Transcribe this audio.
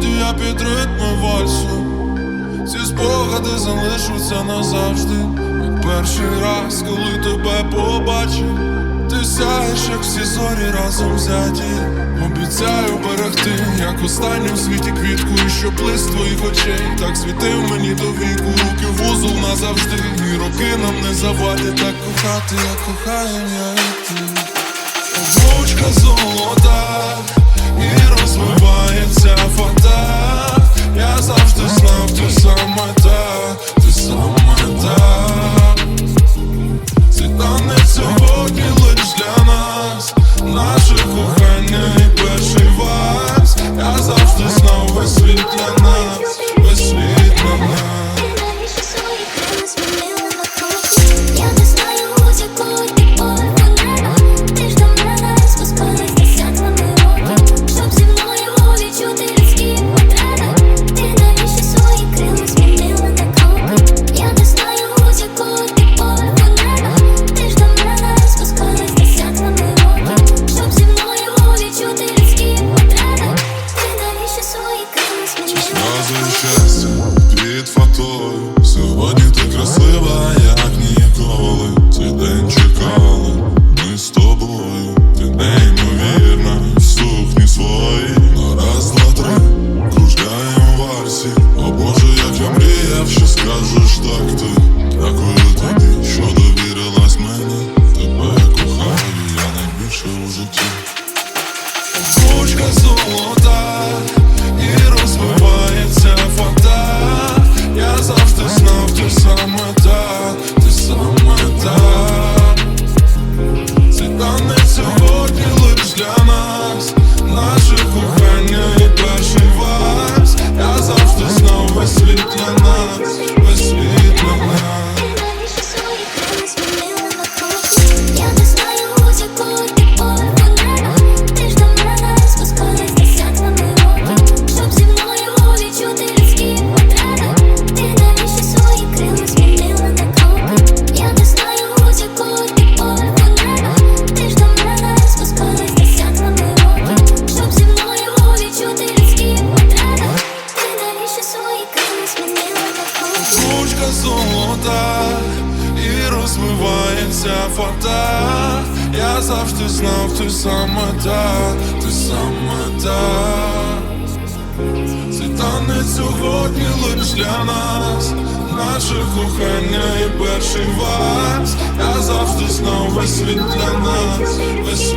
мелодія під ритми вальсу Ці спогади залишаться назавжди. Як перший раз, коли тебе побачив, ти сяєш, як всі зорі разом взяті. Обіцяю берегти, як останню в світі квітку, І що плис твоїх очей так світив мені до віку, руки вузол назавжди, і роки нам не завадять так кохати, як кохаю я і ти. Обручка зон. This ty ж так ти, дякую тобі, що довірилась мені, тебе кохаю, я найбільше у житті. Звучка золота і розвивається. вода і розмивається вода. Я завжди знав, ти саме та, ти саме та Цей танець сьогодні лиш для нас, наше кохання і перший вас. Я завжди знав весь світ для нас. Весь